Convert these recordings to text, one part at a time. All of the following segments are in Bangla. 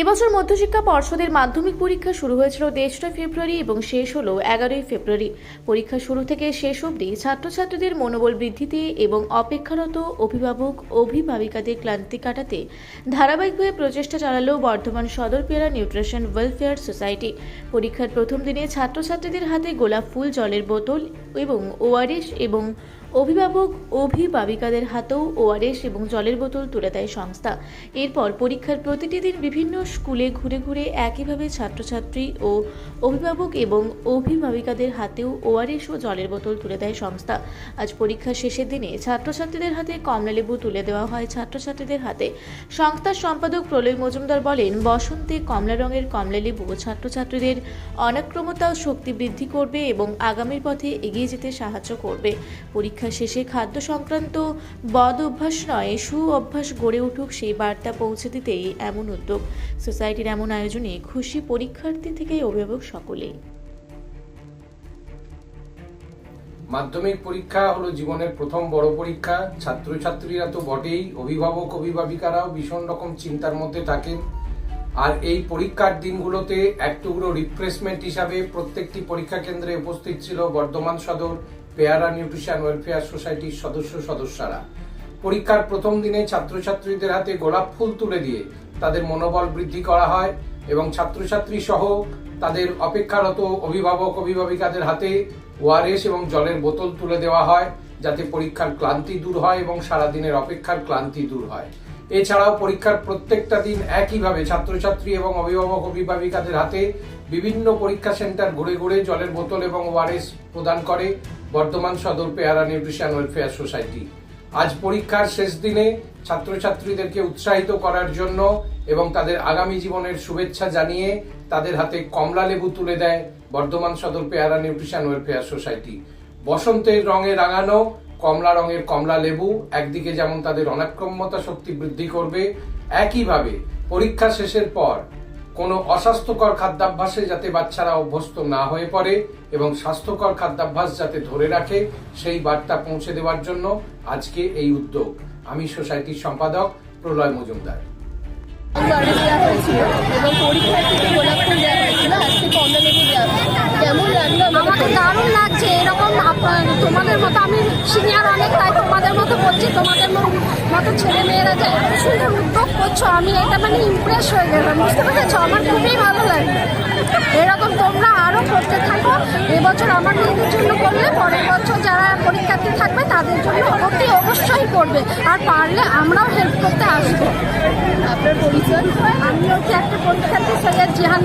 এবছর মধ্যশিক্ষা পর্ষদের মাধ্যমিক পরীক্ষা শুরু হয়েছিল তেসরা ফেব্রুয়ারি এবং শেষ হলো এগারোই ফেব্রুয়ারি। পরীক্ষা শুরু থেকে শেষ অবধি ছাত্রছাত্রীদের মনোবল বৃদ্ধিতে এবং অপেক্ষারত অভিভাবক, অভিভাবিকাদের ক্লান্তি কাটাতে ধারাবাহিকভাবে প্রচেষ্টা চালালো বর্ধমান সদর পেয়ারা নিউট্রিশন ওয়েলফেয়ার সোসাইটি। পরীক্ষার প্রথম দিনে ছাত্রছাত্রীদের হাতে গোলাপ ফুল, জলের বোতল এবং ওআরএস এবং অভিভাবক, অভিভাবিকাদের হাতেও ওআরএস এবং জলের বোতল তুলে দেয় সংস্থা। এরপর পরীক্ষার প্রতিটি দিন বিভিন্ন স্কুলে ঘুরে ঘুরে একইভাবে ছাত্রছাত্রী ও অভিভাবক এবং অভিভাবিকাদের হাতেও ওআরএস ও জলের বোতল তুলে দেয় সংস্থা। আজ পরীক্ষার শেষের দিনে ছাত্রছাত্রীদের হাতে কমলালেবু তুলে দেওয়া হয়। ছাত্রছাত্রীদের হাতে সংস্থার সম্পাদক প্রলয় মজুমদার বলেন, বসন্তে কমলা রঙের কমলালেবু ছাত্রছাত্রীদের অনাক্রমতা ও শক্তি বৃদ্ধি করবে এবং আগামীর পথে এগিয়ে যেতে সাহায্য করবে। পরীক্ষা শেষে খাদ্য সংক্রান্ত বদ অভ্যাস নয়, সু অভ্যাস গড়ে উঠুক সেই বার্তা পৌঁছে দিতেই এমন উদ্যোগ। সোসাইটির এমন আয়োজনে খুশি পরীক্ষার্থী থেকে অভিভাবক সকলেই। মাধ্যমিক পরীক্ষা হলো জীবনের প্রথম বড় পরীক্ষা। ছাত্রছাত্রীরা তো বটেই, অভিভাবক, অভিভাবিকারাও ভীষণ রকম চিন্তার মধ্যে থাকেন। আর এই পরীক্ষার দিনগুলোতে এক রিফ্রেশমেন্ট হিসাবে প্রত্যেকটি পরীক্ষা কেন্দ্রে উপস্থিত ছিল বর্ধমান সদর পেয়ারা নিউট্রিশন ওয়েলফেয়ার সোসাইটির সদস্য সদস্যরা। পরীক্ষার প্রথম দিনে ছাত্রছাত্রীদের হাতে গোলাপ ফুল তুলে দিয়ে তাদের মনোবল বৃদ্ধি করা হয় এবং ছাত্রছাত্রী সহ তাদের অপেক্ষারত অভিভাবক, অভিভাবিকাদের হাতে ওআরএস এবং জলের বোতল তুলে দেওয়া হয় যাতে পরীক্ষার ক্লান্তি দূর হয় এবং সারাদিনের অপেক্ষার ক্লান্তি দূর হয়। এছাড়াও পরীক্ষার প্রত্যেকটা দিন একইভাবে ছাত্রছাত্রী এবং অভিভাবক, অভিভাবিকাদের হাতে বিভিন্ন পরীক্ষা সেন্টার ঘুরে ঘুরে জলের বোতল এবং ওআরএস প্রদান করে। বর্ধমান সদর পেয়ারা নিউট্রিশন ওয়েলফেয়ার সোসাইটি। আজ পরীক্ষার শেষ দিনে ছাত্রছাত্রীদেরকে উৎসাহিত করার জন্য এবং তাদের আগামী জীবনের শুভেচ্ছা জানিয়ে তাদের হাতে কমলা লেবু তুলে দেয় বর্ধমান সদর পেয়ারা নিউট্রিশন ওয়েলফেয়ার সোসাইটি। বসন্তের রঙে রাঙানো কমলা রঙের কমলা লেবু একদিকে যেমন তাদের অনাক্রম্যতা শক্তি বৃদ্ধি করবে, একইভাবে পরীক্ষা শেষের পর কোনো অস্বাস্থ্যকর খাদ্যাভ্যাসে যাতে বাচ্চারা অভ্যস্ত না হয়ে পড়ে এবং স্বাস্থ্যকর খাদ্যাভ্যাস যাতে ধরে রাখে, সেই বার্তা পৌঁছে দেওয়ার জন্য আজকে এই উদ্যোগ। আমি সোসাইটির সম্পাদক প্রলয় মজুমদার। এবং পরীক্ষার থেকে গোলাপ ফুল দেওয়া হয়েছিল। আজকে দেওয়া দারুণ লাগছে। এরকম তোমাদের মতো আমি সিনিয়র অনেক তাই তোমাদের মতো বলছি তোমাদের মতো ছেলে মেয়েরা যে এত সুন্দর উদ্যোগ করছ আমি এটা মানে ইমপ্রেস হয়ে গেলাম। বুঝতে পেরেছ? আমার খুবই ভালো লাগবে এরকম তোমরা আরও করতে থাকো। এবছর আমার মেয়েদের জন্য করলে পরের বছর যারা পরীক্ষার্থী থাকবে তাদের জন্য অতি অবশ্যই করবে। আর পারলে আমরাও হেল্প করতে আসব। আপনার পরিচয়? আমি হচ্ছে একটা পরীক্ষার্থী সৈয়দ জিহান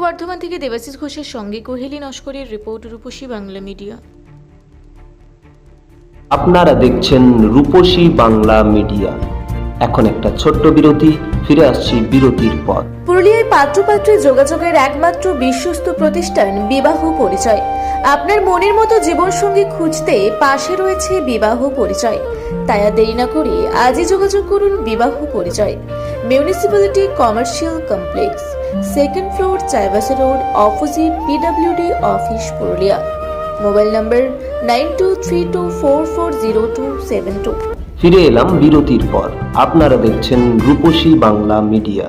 পূর্ব বর্ধমান থেকে দেবাশিস ঘোষের সঙ্গে কোহেলি নস্করের রিপোর্ট রূপসী বাংলা মিডিয়া। আপনারা দেখছেন রূপসী বাংলা মিডিয়া। এখন একটা ছোট্ট বিরতি ফিরে আসছি বিরতির পর। পুরুলিয়ায় পাত্রপাত্রী যোগাযোগের একমাত্র বিশ্বস্ত প্রতিষ্ঠান বিবাহ পরিচয়। আপনার মনের মতো জীবনসঙ্গী খুঁজতে পাশে রয়েছে বিবাহ পরিচয়। তাই আর দেরি না করে আজই যোগাযোগ করুন বিবাহ পরিচয়। Municipality commercial complex. Second floor Chaibasa road opposite PWD office Purulia. Mobile number nine two three two four four zero two seven two. ফিরে এলাম বিরতির পর। আপনারা দেখছেন রূপসী বাংলা মিডিয়া।